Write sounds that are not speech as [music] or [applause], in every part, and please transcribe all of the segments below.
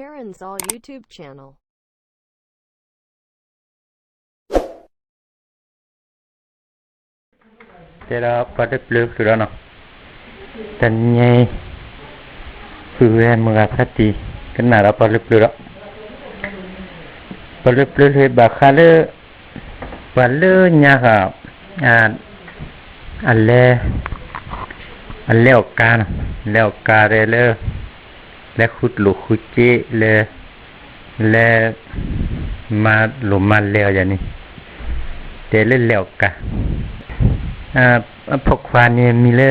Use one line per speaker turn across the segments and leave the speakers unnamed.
Karen's All YouTube channel. เจ้าปัดเปลือกสุดแล้วเนาะตันยัยคือแม่มึงอาพัดตีกันหนาเราปัดเปลือกปัดเปลือกเหยียบขาเลือปัดเลือกเนี่ยครับอ่าอันเล่อันเล่ากาเล่ากาเรเลืและขุดหลุขุดเจและและมาหลุมมาแล้วอย่างนี้แต่เล่นแล้วกะอ่าพกควานเนี่ยมีเล่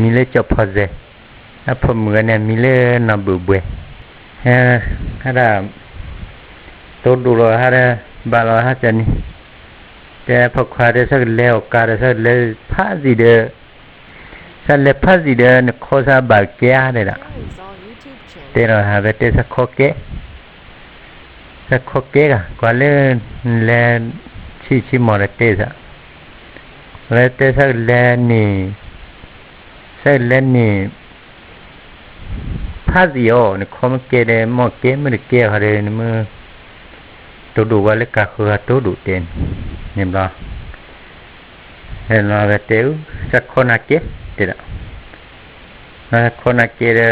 มีเล่เจ้พอเจอ่ะพอเหมือนเนี่ยมีเล่นอบือเบยฮะฮะตัวดูรอฮะบาอฮะจันี่แต่พอควาได้สักแล้วกาได้สักเลยพาสีเดอสักเลยพาสีเดอเนี่ยโคซาบาเกียไดยละ Te no ha vete sa khoke. Sa khoke ga cuál es la chi chi morate sa. Morate sa la ni. Sa la ni. Phazio ni khom ke de mo ke mi de ke ha de ni mu. Tu du wa le ka khu tu du ten. Nim lo. Hen lo vete u sa khona ke. Te da. Na khona ke de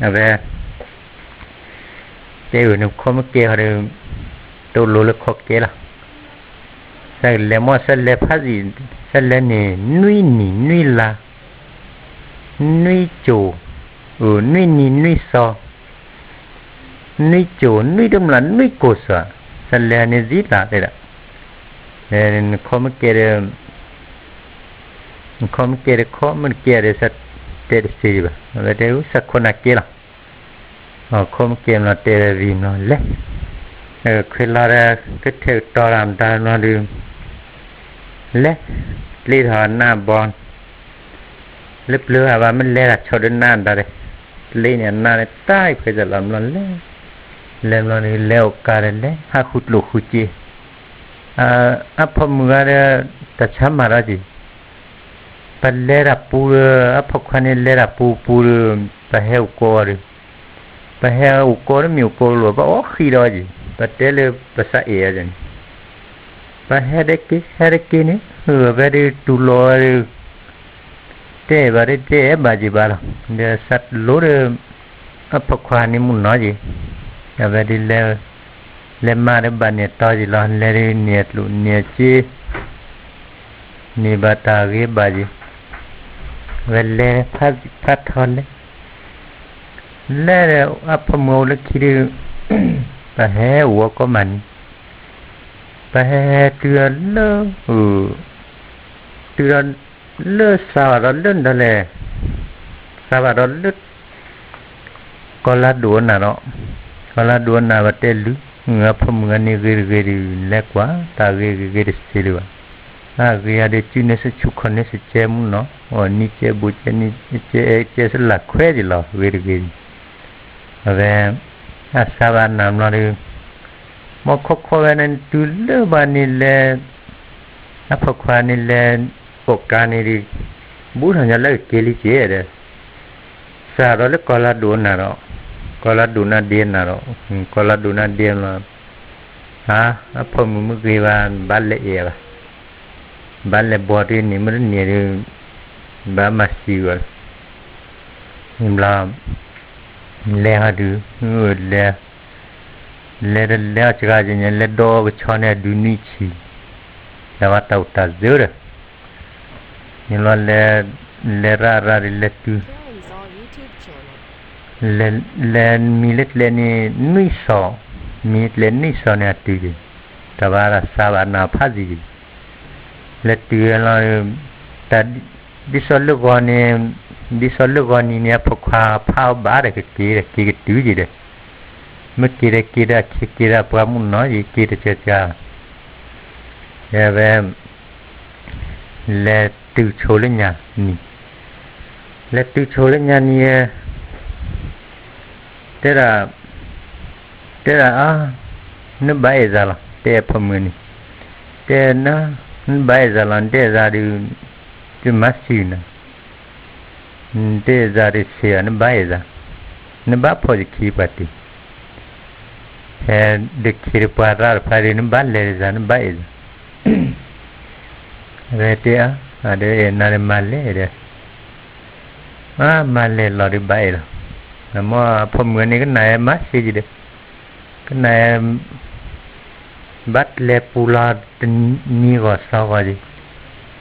aga teu nu khom ke har to lo le khok ke la sa le mo sa le phazi sa le ni nui ni nui la nui chu ừ nui ni nui so nui chu nui dum la nui ko sa sa le ni zi la de la nên khom ke khom ke khom ke sa teresiva la de usa con aquela o como que no te vino le e quella era che te toram da no di le li tho na bon le pleu ava men le ra chod na da de le ne na ne tai phe da lam lan le le lo ni le o ka le le ha khut lo khu chi a a phom ga de ta chha mara ji palera pur apokhane lera pu pur paheu kor paheu kor mi ko lo ba o khiraji patele pasa e jan pahere ke her ke ne hore tu lo te bare te baji bala de sat lo re apokhane mun na ji ya ba di le le ma re ba ne ta ji lo le re ne lu ne chi ni ba ta ge ba ji 원래 파, 파 톤, 레, 아파모르키 르, 바해워거 만, 바해뚜얼 러, 으, 뚜얼 러, 사와럴른달 래, 사와럴 른, 콜라도 나, 너, 콜라도 나, 바텔 루, ngapa mengani giri giri lekwa ta giri giri siliwa ha giri ada cune secukone secemu no और नीचे बूचे नीचे एक जैसे लखवे दिलो वीरगिरी હવે આ સવાર નામનારી મોખોખોવેને તુલવાની લે અફખવાની લે પોકાની રી બુઢાને લે કેલી છે રે સારો લે કલા ડોનારો કલા ડોના દેનારો કલા ડોના દેનો હા અફમ મુગેવા બાલે એવા બાલે બોરી નિમર નેરી bamasiwa mla leha du le le le chiga jinya le dog chone du ni chi lawa tau ta zura nilo le le ra ra le tu le le milet le ni ni so milet le ni so ne atu ji tabara sabana phaji ji le tu la ta bisollu gone bisollu goni ne phokha phao ba de ki de ki tu ji de me ki de ki de ki ki de pa mun no ji ki de che cha ya ve le tu chole nya ni le tu chole nya ni ye te ra te ra a ne ba e za la te pa mu ni te na ne ba e za la te za du tu masi na de zari sia na bai za na ba po ji ki pati he de kiri pa rar pari na ba le za na bai za re te a a de e na re ma le re a ma le lo ri bai la na mo po mu ni ka na e ma si ji de ka na e bắt le pula ni go sa wa ji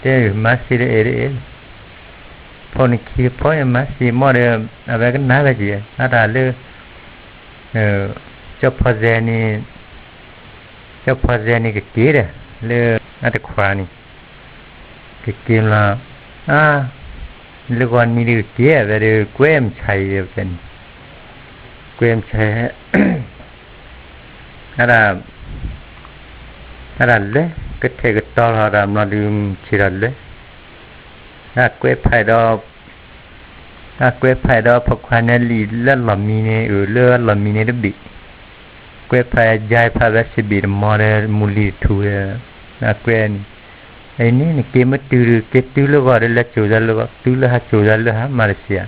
de masi de ere pon ki po e masi mo de avec na la ji na da le eh cho pa ze ni cho pa ze ni ke ki de le na de khwa ni ke ki la a le gon mi de ki e de kwem chai de ken kwem chai ha ara ara le 끝에그떨하라말음지랄래나꽤파이더나꽤파이더폭환에리라라미네으르라미네르비꽤파이자이파라시비르모레물리투에나꽤 ini ni kema tulu ke tulu gore la choda lo tulu ha choda lo ha malaysia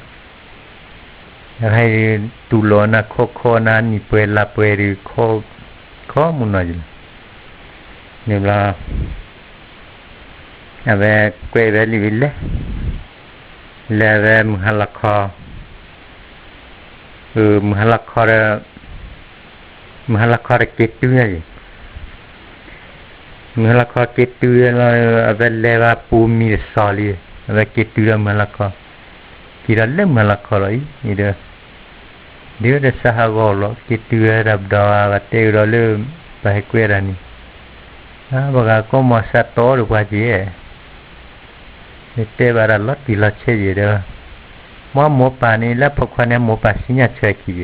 ให้ตุลอนะโคโคนะนี่เปลาเปรือโคข้อมุนอะไร Nibla Awe kwe veli vile Lewe mhalakha Mhalakha re Mhalakha re ketu ya ji Mhalakha ketu ya la Awe lewa pumi sali Awe ketu ya mhalakha Kira le mhalakha la yi Ida Dia dah sahabat lah Ketu ya rabdawa Kata ura le Bahaya kwe rani นะบอกว่าก็มาสัตว์ตัวรือว่าจีเนี่ยเตบาระลอตีลอเชียเดียวมอหมูป่านี้แล้วพวกคนเนี้ยหมูป่าสิ่งนี้เชื่อคือ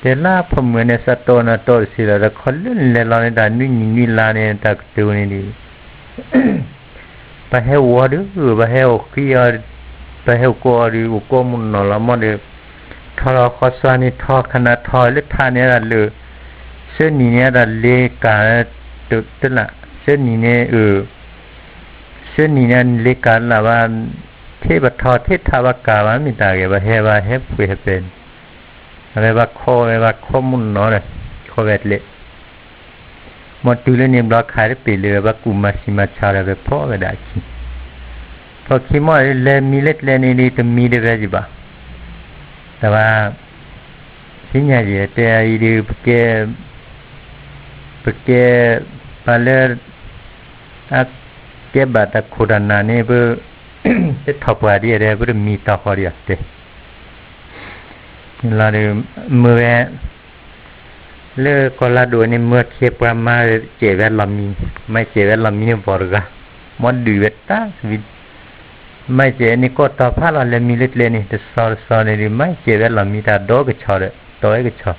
เดี๋ยวล่าพอเมือเนียสัตว์ตัวนะโตสิละคนเล่นเล่นเราเนี่ยนี่นี่ลานเนี่ยตักเตือนนี่ไปเห้วัวดูไปเห้ขี้อะไปให้กอัวดูกัมุนนอละมันเลยทอรอคอสานี่ทอขนาดทอเล็กทานนี่ละเลยเส้นนี้เนี่ยละเล็กาัตึกตละเส้นนี้เนี่ยเออเส้นนี้เนี่ยเลการลาวันเทวทอเททาวกาวันมีตาเกบะเฮวาเฮฟุเฮเป็นอะไรว่าโคอะไรว่าโคมุนเนาะเลยโคเวตเละมดดูเลนี้เราขายได้ปเลยว่ากุมาชิมาชาระเวพ่อเได้คิพอคิมาเลมีเล็ดเลนี่นี่องมีได้ไวจิบะแต่ว่าสิ่งี๋ยวแต่อีดูเปเกเปเกพาเลอักเก็บบาตะคุรันนานี่เบอร์เอทอปวารีเรบรมีตาคอริอัตเตลาเรมเมเลกอลาดูนี่เมื่อเทียบความมา เจวัลลามีไม่เจวัลลามีนี่บอร์กะมอดดูเวตตาไม่เจนี่ก็ต่อพาลาเลยมีเล็ดเลนี่ต่สอลซอลนี่ไม่ เจวัลลามีตาดอกก็ชอบเลยตัวเอกชอบ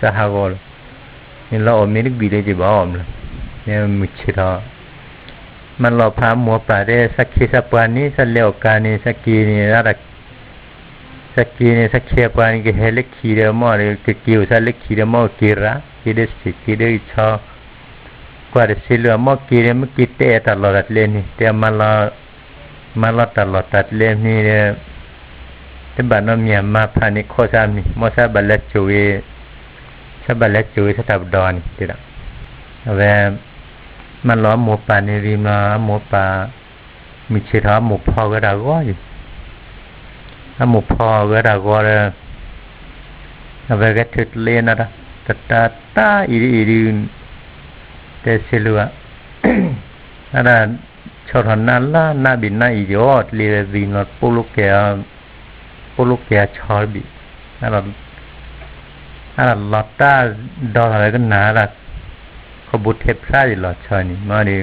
สหกรณ์เราอมนี่นึกบีเลยจีบอมเลยเนี่ยมุชิรามันเราพามัวป่าได้สักคีสปานี้สักเลวกานี้สักกีนี้นะรักสักกีนี้สักเชียปานี้ก็เฮลิกีเรามอหอก็เกี่วสักเลิกีเรามอกีระกีเดสิกีเดชอกว่าจะสิเลวมอกีเรามกิเตตัดลอดเลนี่เตียมานเรามานเราตัดลอดตัดเลนี่เนี่ยที่บ้านเราเมียมาพานิโคซามิมอซาบัลเลจูเอสบายจุยสตับดอนติดแล้วแมันล้อมหมูป่าในริมล้อมหมูป่า มีเชื้อหมูพอกระดาก้อยถ้าหมูพอกระดากอเรแล้วแก็ถึกเลนอะไรแต่ตาตาอีดีอีดแต่เสื่อว่าอชาวทนนล่าน่าบินน่าอียอดเรียนริมล้อปุลุกแกปุลุกแกชอบบีอะไรอลลอต้า ดออะไรก็นาละขบุตรเทพซา่หลอชอนี่มาดิ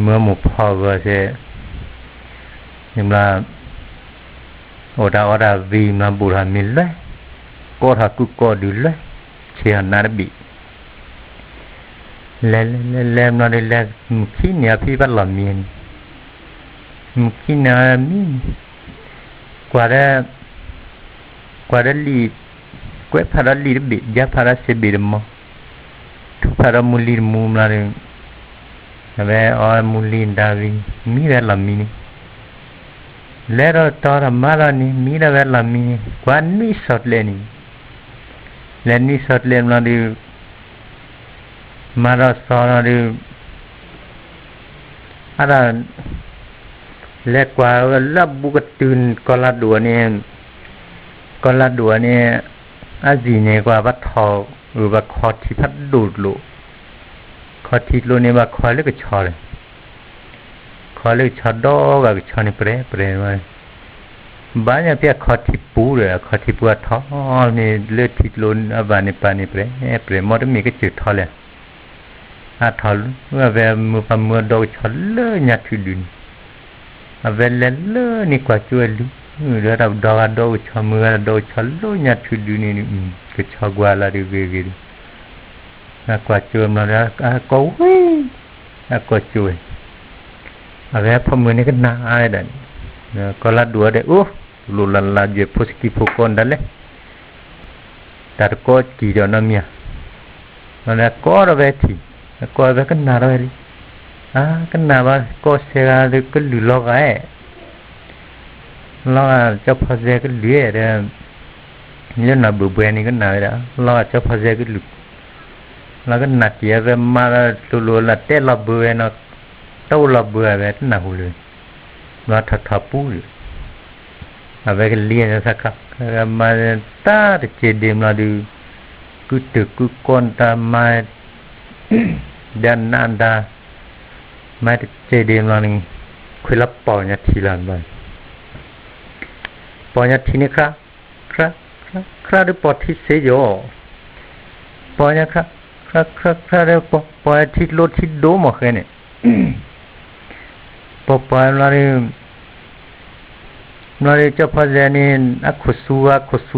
เมื่อหมู่พ่อเวเซยิ่งมาโอดาโอดาวีมาบุรามิลเลกอดทักกุกอดูเลยเชียนนารบีเล่เล่เล่เล่นอนเล่เล่มุขีเนี่ยพี่บัลลมีนมุขีนามีน กว่าได้ กว่าได้ลี Kue para lir bi, ya para se birmo. Tu para mulir mumlare. Abe o mulin davi, mira la mini. Lero tora malani, mira ver la mini. Quan ni sot leni. Leni sot lem la di. Mara sora di. Ada และกว่ารับบุกตื่นกอลาดัวเนี่ยกอลาดัวเนี่ยอาจีเนี่กว่าวัดทอหรือว่าคอที่พัดดูดลุคอที่ลุเนี่ยว่าคอเลือกชอเลยคอเลือกชอดอกับชอนี่เปรเปรไว้บ้านเนี่ยเพียคอที่ปูเลยคอที่ปูทอนี่เลือดที่ลุนอาบานิปานิเปรเปรมอดมีก็จืดทอเลยอาทอเมื่อเวมือพมือโดกชอเลยเนี่ยถือลินเอาเวลเลนี่กว่าจ่ดลุ dia dah dah ada ucah mengar ada ucah lo nyat cuci ni hmm, ni kecoh gua lari begi ni aku acuh mana aku wui aku acuh Aku apa mengenai kena air dan ya, kalau dua dek uh lulan lagi posisi pokon dah leh terkot kira namanya mana kau ada beti kau ada kena ada ni ah kena apa kau segala tu kelulu kau eh lo cho phá dê cái lưỡi đó nhớ là bự bè này cái nào đó lo cho phá dê cái lưỡi là cái nạt gì rồi mà lù lù là té là bự nó đâu là bự về cái nào rồi nó thật thật bự à về cái lưỡi nó sắc mà ta thì chỉ điểm là được cứ từ cứ con ta mà đàn anh ta mà chỉ điểm là mình khuyên lắp bỏ nhà thì làm vậy 번역티니크라크라크라크라를버티세요번역크라크라크라크라를버티로티도먹으네버퍼라리나리저파제니아코수와코술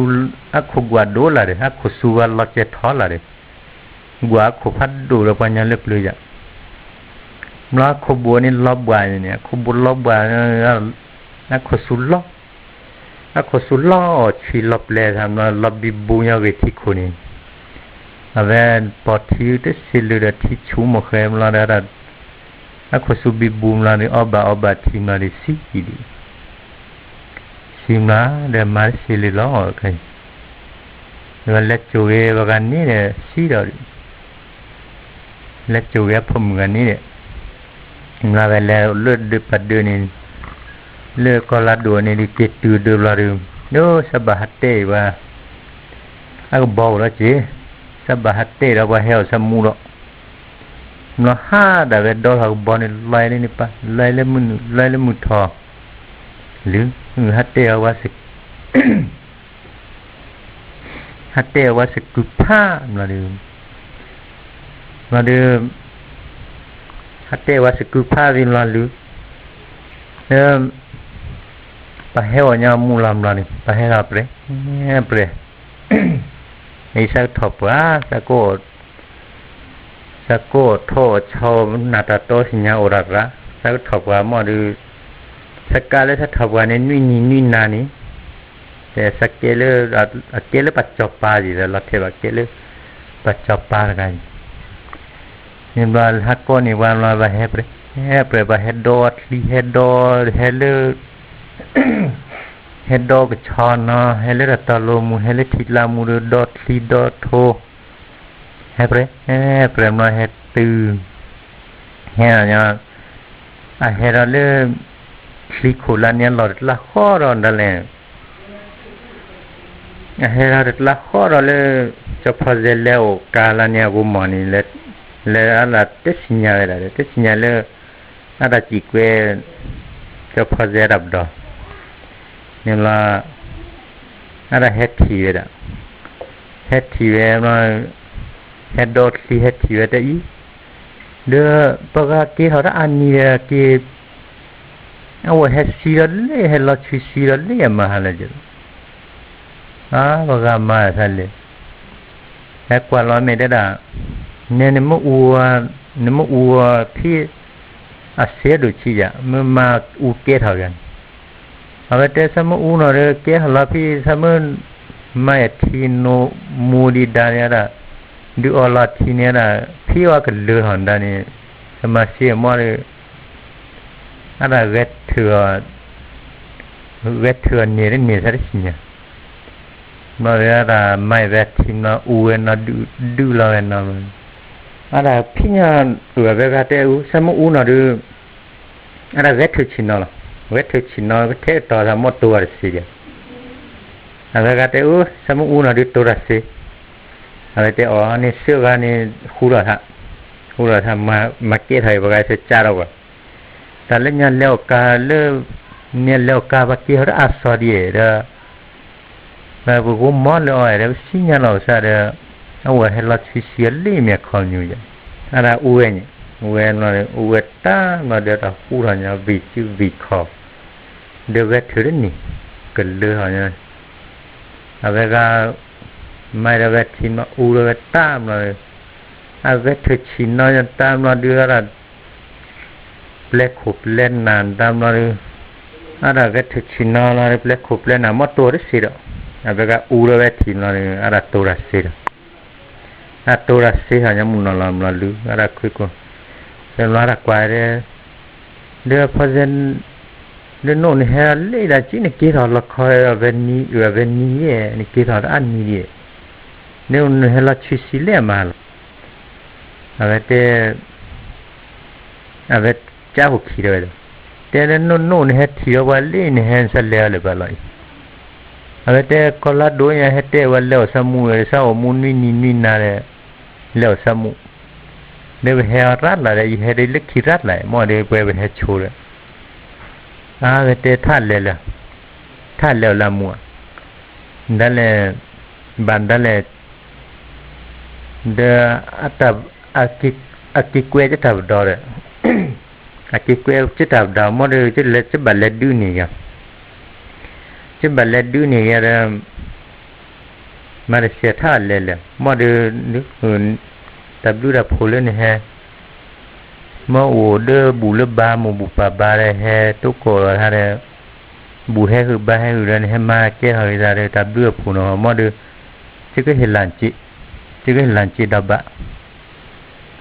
아코과도라레아코수와라체탈라레과코팟도라번역을불리자นักขบัวนี่รอบบ่ายเนี่ยขบุญรอบบ่ายนักขสุนรอบอะคสุลาชีลับเลยทำนาลับบิบุญยาเวทีคนนี้อะเวนปอทิวเดสิลูดที่ชูมาเขมลานาดาอะคสุบิบุญลานิอบาอบาทีมาดิสิกิดิสิมาเดมารสิลิลอเไงว้นเลจูเอวกันนี่เนี่ยสีดอกเลจูเอพมกันนี่เนี่ยมาเวลาเลือดดิกัดเดืนนี้เลือกก็รัดดัวนีิดิเตือเดือลารืมโนสบาัตเตว่าอาบอกละจีสบาัตเตเราว่าเฮลสมูระน้าดาเวดอลเราบอนี่ไลยนี่ปะลายเลมุนลายเลมุทอหรือฮัตเตอว่าสิฮัตเตอว่าสิกุผ้ามาดิมราดมฮัตเตอว่าสิกุผ้าวินลารือเอ่อปะเหวี่ยมูลามลานีปะเหงาเปรเนี่ยเปรไอ้สักทบวะสักโกสักโกทโชาวนาตาโตสิญญาอุรักละสักทบว่ามอดูสักกาเลสักทบว่าเนี่ยนี่นี่นานีแต่สักเกลือสักเกลือปัจจุบันดีแล้วเทวะเกลือปัจจุบันกันนี่บาลฮักก็นี่บาลมาบาเฮเปรเฮเปรบาเฮดอดลีเฮดอดเฮเลือเฮดอกชอนะเฮเลรตาโลมูเฮเลทิลามูดอทีดอทโทเฮเปรเฮเปรมนเฮตื่นเฮนะอะเฮราเลคลิโคลานเนี่ยหลอดละข้อรอนดะเลอเฮราเลละข้อรอเลจะพอเจเลโอกาลานเนี่ยกุมอนีเลเลอะละเตสิญญาเลเตสิญญาเลอะดาจิกเวจะพอเจรับดอ Nila ada head tiwe da. Head tiwe ma head dot si head tiwe da i. De paga ki hara ani ya ki awa head si da le head la chi si da le ma hala je. Ah paga ma sa le. Head kwa lo me da da. Ne ne mo u ne mo u pi a se do chi ya ma u ke tha gan. อาเตสมอุนอะไรเก่หลับพี่สมมาทีโนมูดีดานี่ละดูอลาทีเนี่ยละพี่ว่ากันเลือหันดานี่สมาเิีมอะไรอะไรเวทเถอเวทเถอเนี่ยนี่เนี่ยสักสิเนี่ยมาเวลาไม่เวทีนะอุเอนาดูดูแลนะมันอะไรพี่เนี่ยตัวเวลเตอสมอุนอะดูอะไรเวทชินอะไร wethe chino wethe to la motu arsi ya ala kate u samu una di to rasi ala te o ni sio ga ni hura ha hura ha ma ma ke thai ba ga se charo ba ta le nya leo ka le nya leo ka ba ki ra aso di ra ba bu go mo le o ra si nya lo sa de awa he la chi si li me kho nyu ya ala u e ni เวนเลยเวต้ามาเดือดหูรันยาวิจิวิคอบ đưa thử nỉ, cần đưa hỏi ni à hanya avega mai đưa vet chin mà u đưa vet tam rồi à vet thử chin nói nhân tam nó đưa là black hộp lên nàn tam nó đi a ra vet thử chin nó là black hộp lên nàn mất tua đấy xí đó avega à, u ra vet chin nó đi a tuổi tua ra xí đó a tua ra xí hanya mun nó làm là lư a ra khui cô xem nó ra quay đấy đưa phát ดนนฮาเลจีนกีอละคอยเวนี้เวนี้เนี่ยกีอันนี้เนี่ยนฮลชิสิเลมาอะเตอะเจ้าขีเลยเ่ดนนนนฮทีวันเลนฮสัเลาเลบลอยอะเวตกลาดยัฮเตวันเลสมุเสมุนีนีนีนาเลเลสมุเดเฮรัดละเฮเลขีรัดละมอเดเปวเฮชูเลอาาเเตท่นลลย ಆಗತ್ತೆ ಥಾಲೆಲ್ಲ ಥ ಾ ಲ ೆ ಲ เลยบันดั ಬಂದಲೆ ದ ಅ ತ อ ತ ಅ ಕ ್อา ಅ ิอาಿิเ ವ วจะทับดอเลยอากิเกวจะทับดอวมอดจะเล็ดจะบัลเล็ดดูนี่ยจะบัลเล็ดดูนี่ยเรามาเลเซียท่านเลยเลยมอดนึกอื่นตับดูดับพูเลยนะฮะ mà ổ đơ bù lớp ba mù bù bà ba đây he tốt cổ ha đây bù he hư ba he hư ra he ma che hơi ra để ta đưa phụ nó mà được chứ cái hình làn chị chứ cái hình làn chị đà bạ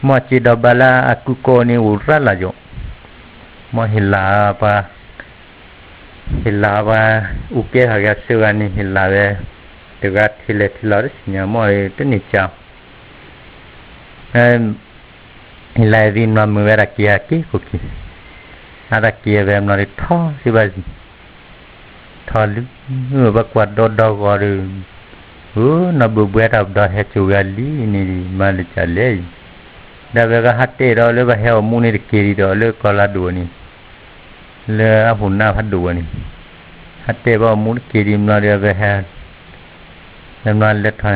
mà chị đà bạ là aku cô ni ổ ra là dụng mà hình là ba hình là ba u kia hơi ra sơ anh hình là về được ra thì lệ thì lỡ đấy nhớ mọi tất nhiên chào y la edin no a mover aquí aquí porque ahora aquí vemos no le to si va to lu va cuat do do go ru u no bu bu ra do he chu ga li ni ma le cha le da ve ga hatte do le va he mu ni ke ri do le ko la du ni le a hun na phat du ni hatte va mu ke ri no le ve he นำนานเล็ดทอย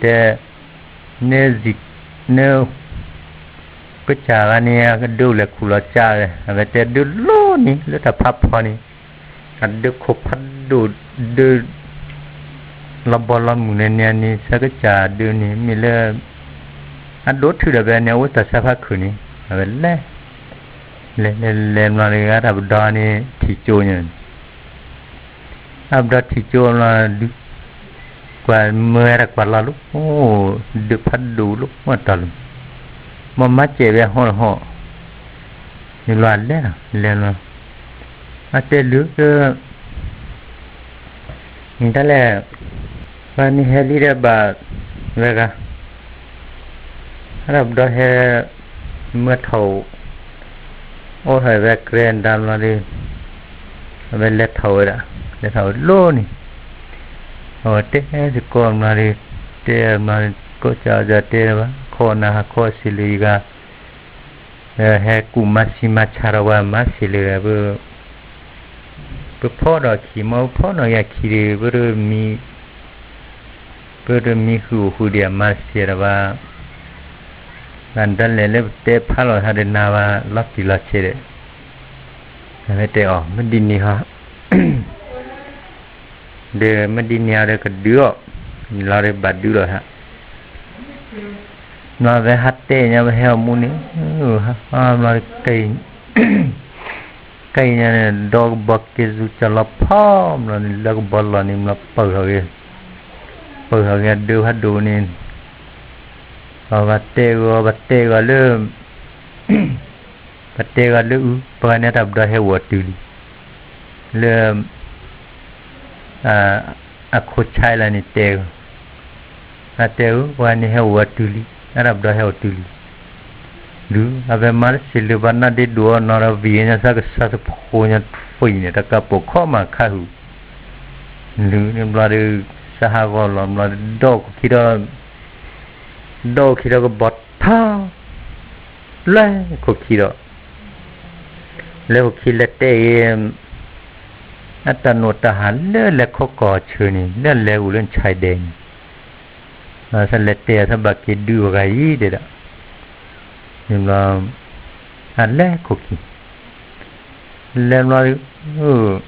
แต่เนจิกเนื้อก็จากอันนี้ก็ดูแลคุณเจ้าเลยอาจจะดูโลนี่แล้วแต่พับพอนี่อันดูขบพัดดูดูลำบอลลำมือเนี่ยนี่สักก็จากดูนี่มีเลยอันรถถือแบบเนี่ยว่าแต่สภาพคืนนี้อะไรเล่เล่เลนเล่มาเลยร่ะแต่ดานี่ที่โจเนี่ยอับดานที่โจมาดูกว่าเมื่อรักกว่าลุกโอ้ดูพัดดูลุกมาตลอด mamma che ve ho ho ni lo alle le no ate lu ke intale ba ni heli re ba ve ga rab do he mưa thầu ô thời ve kren dam lo đi ve le thầu đã le thầu lô ni ở tết thì còn mà đi tết mà có chờ giờ tết mà คนะฮะคสิลีกะเฮกุมาสิมาชารวามาสิเลยบบุพ่อเราคีมาพ่อนอยากคีเลยบุรมีบุรมีหูหูเดียมาเสียว่าันดันเลเลเตะพาลอฮาเดนาวาลักกิลักเชเรไม่เตะออไม่ดินนี่ฮะเดไม่ดินเนี่ยเดก็เดือดเราเรบัดดเลยฮะ na de hatte nya ba he muni ha ma kai kai nya ne dog bak ke zu chala pham la ni lag bal la ni mla pa ha ge pa ha ge de ha do ni ha ba te go ba te go le ba te go le u pa ne tab da he wa tu li le a a khot chai la ni te na te u wa ni he wa tu li Arab dah hoteli. Du abe mar silvana de dua nora viena sa sa ponya foine ta ka pokho ma khahu. Du nem la de sahawa lom la do kira do kira ko bot pa. Le ko kira. Le ko kira te อัตโนตหันเลื่อนและข้อก่อเชิญเลื่อนเลวเลื่อนชายแดน seletih sebab kedua raya dia tak dia bilang alah koki dia bilang oh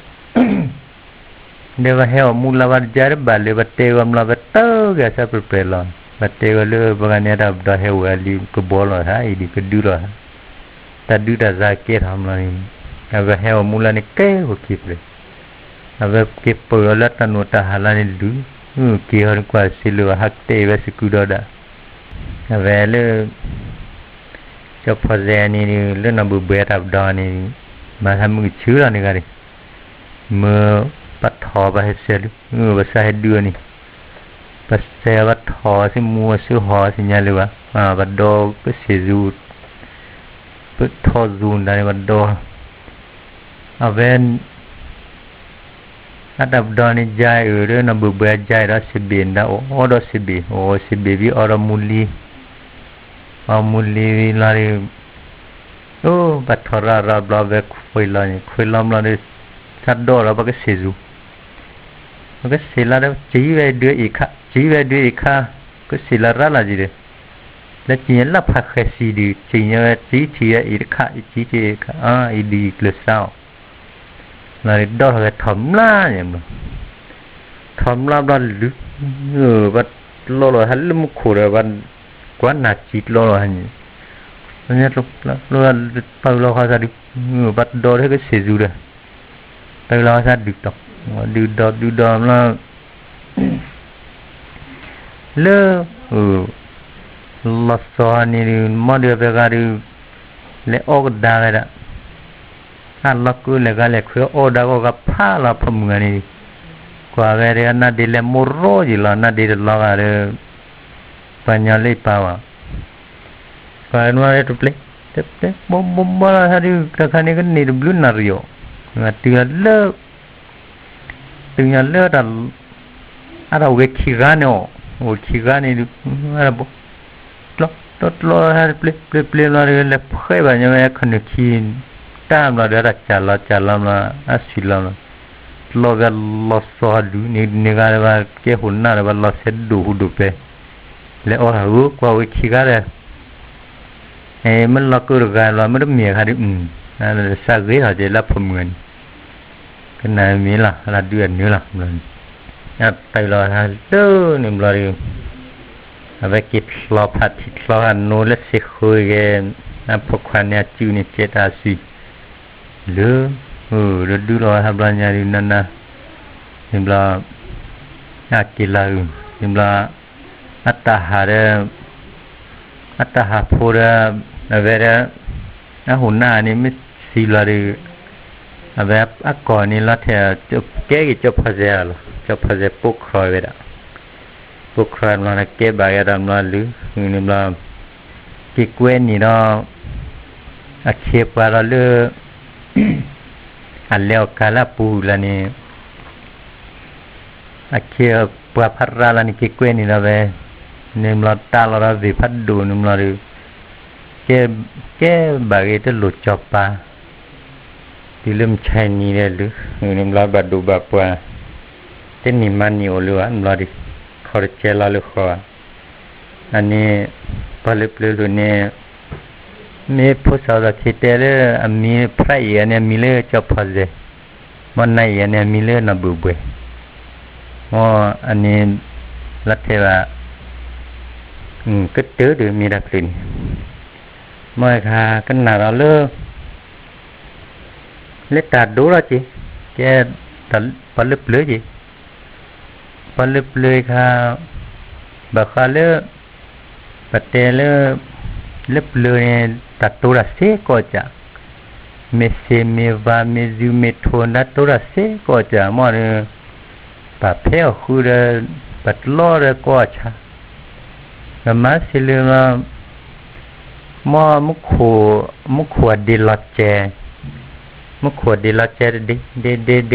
[coughs] dia bilang hewa mula wajar balik batik mula betul kasa lah? perpelan batik wala berani ada abda hewa di kebola hai di kedura tadi dah zakir hamla ni aga hewa mula ni ke koki pula aga kepala tanu tahala ni dulu kihon kwa silu hakte wa sikudoda ve le cho pho re ni ni le na bu be rap do ni ma tham mu chư ra ni ga ni mơ bắt thọ ba xe ngư ba sa hết đưa bắt xe bắt thọ sẽ mua sữa họ sẽ nhà lừa à bắt đo cứ xe dù cứ thọ dù này bắt đo à ven nada dani jai ure na bubba jai ra sibi nda o do sibi o sibi vi ora muli ma muli vi lari o bathara ra bla ve khoila ni khoila mla ni saddo ra ba ke seju ba ke sila ra chi ve de ikha chi ve de ikha ke sila ra la ji de la chi la pha khe si di chi ya chi chi ya e ikha chi chi ikha e a idi le sao นาริดอเฮถมล่าเนี่ยมึงถมล่าบ้านลึกเออบัดรอรอฮันลุมขู่เลยบัดกวนหนักจิตโอโลฮันเนี่ยลูกลูกไปเราเขาจะดึกเออบัดดอให้ก็เสียจูเลยไปเราจะดึกดอกดูดอกดูดอมแล้วเลอเออลัสซานีมาเดียไปกันดิเลออกด่าเลยละนั่นลักูเลยก็เลยคือโอ้ดาวก็พาลาพมงานี่กว่าเรียนนัดเดียวมุโรจิลานัดเดียวลากาเรปัญญาลีปาวะก็เรีนว่าเรื่องเล็กเล็กบ่บ่บ่ละฮะดิกระขานี่ก็นิรบลุนนาริโอมาตเดียวเลิกตึงยาเลตัแอ่อะไรเวกิกานี่โอเวกิกานี่อะไรบ่ตลอดฮะเพลี่เพลี่เพลี่ยนอะไรเล่เพื่อนบ้านยังไม่คันขี้ตามเราได้รักจัลลาจัลลามาอัศิลามาลูกก็ลอสสอดูนี่นี่การว่าเก็บหุ่นน่ารักลอสเซดดูหุ่นดูไปแล้วโอหัหกว่าวิชิกาเลยเอ้มันลักกุรกันเราไม่รู้เมียใครอืมนั่นแหละสักวิหารงจะรับผมเงินก็นายมีละรัดเดือนนี้ละเงินนยากไปรอท่าเจ้อนี่มันรอยู่เอาไปกิบรอผัดทิศรอหันโนและเสกเฮยแกนับพวกควันเนี่ยจิ้วนี่เจตาสีลเ le oh redu lo h a น l a nyari n a n ิ jumlah akilau jumlah attahara attahapura a เ e r a นะหุ่นหน้า นี่ไม่สีลารอแบบอักก่อนนี่ละแถวจะแก๊กจะพะเจ้าจะพะเจ้าปุกครอยเวดะปุกครอยมาเก็บบายรำลาลือนิมเรากิเกเวนนี่เราอาเชีพว่าเราเลืออันเล้วกาลปูลานี่อาเคียปัวพัรราลานี่กิเกวนี่ละเวนิมลาตาลราวิพัดดูนิมลาริแกแกบางทีหลุดจอบปาที่เริ่มใช้นี่เลยหรือนิมลาบัดดูบาปัวเต้นนิมันนี่โอเลวนิมลาริขอเจลาลุขออันนี้พอเล็บเลือดเนี่ยมีผู้สาวที่เตเลมีพระเอเนี่ยมีเลือเจะพอเจมันในเอเนี่ยมีเลือนะบุบเวว่าอันนี้รัตเทวะอืมก็เจอหรือมีดักลินเมื่อคาะกันหนาเราเลิกเล็กตัดดูแล้วจีแกตัดปลึบเลยจีปลึบเลยค่ะบักคาเลิกปเตอเลืเล็บเลยตัดตัวเสก็จะเมเซเมวาเมซูเมโทนัตตัวเสก็จะมอนปะเพลคือเปัดล้อระก็ชะนมาสิเรืมมอมุขวมุขวดิลอเจ มุขวดิลอเจเดเดเดเด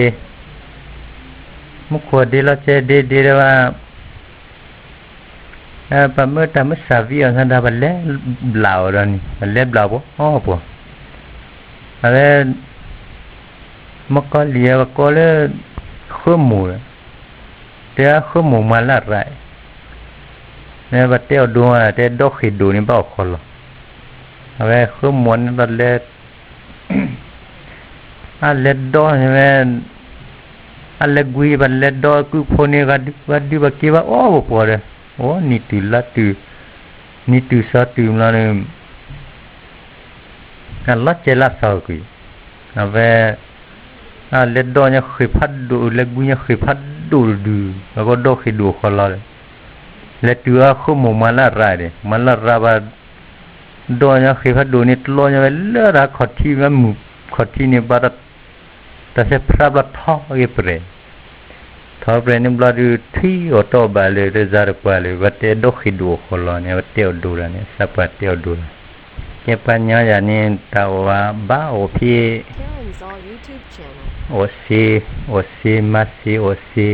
มุขวดิลอเจเดเดว่าเออปัมเมตัมสาวีอันนั้นดาบเล็บลาวรันบเล็บลาวปโอ้โหอะไรมักก็เลียวก็เลยขึ้นหมู่เดี๋ยวขึ้นหมู่มาละไรเนี่ยไปเตี่ยวดูอ่ะเที่ยวดกขิดดูนี่เปล่าคนหรออะไรขึ้นมวนบัลเล็อะเล็ดดอใช่ไหมอะเล็กุยบัลเล็ดดอกกุยพนีกัดกัดดีบักกี่ว่า โอ้โปวดเลยโอ้นี่ตือละตือนี่ตือซาตือมาเนี่ยนั่นละเจละสาวกุยนั่นเวอ่าเล็ดดอเนี่ยขีพัดดู เล็กบุญเนี่ยขีพัดดูดูแล้วก็ดอกขีดูขลาเลยเล็ดตัวขึโมมาละรายเลยมาละราบาดอเนี่ยขีพัดดูนี่ตลอดเนี่ยเวลาขอดที่แม่มุขอดที่เนี่ยบาร์ตแต่เสพพระบัตท้อเอเปร่ thọ pre nim bla ru thi oto ba le re zar kwa le vate do khi du kho lo ne vate o du ra ne sa pa te o du ke pa nya ya ne ta wa ba o phi o si o si ma si o si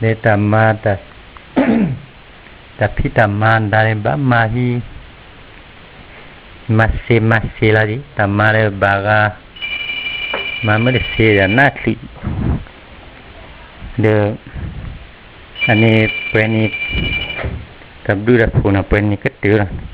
ne ta ma ta ta phi ta ma da ne ba ma hi ma si ma si la di ta ma re ba ga ma me se ya na kli dia ini pernik kabdu dah puna pernik kata lah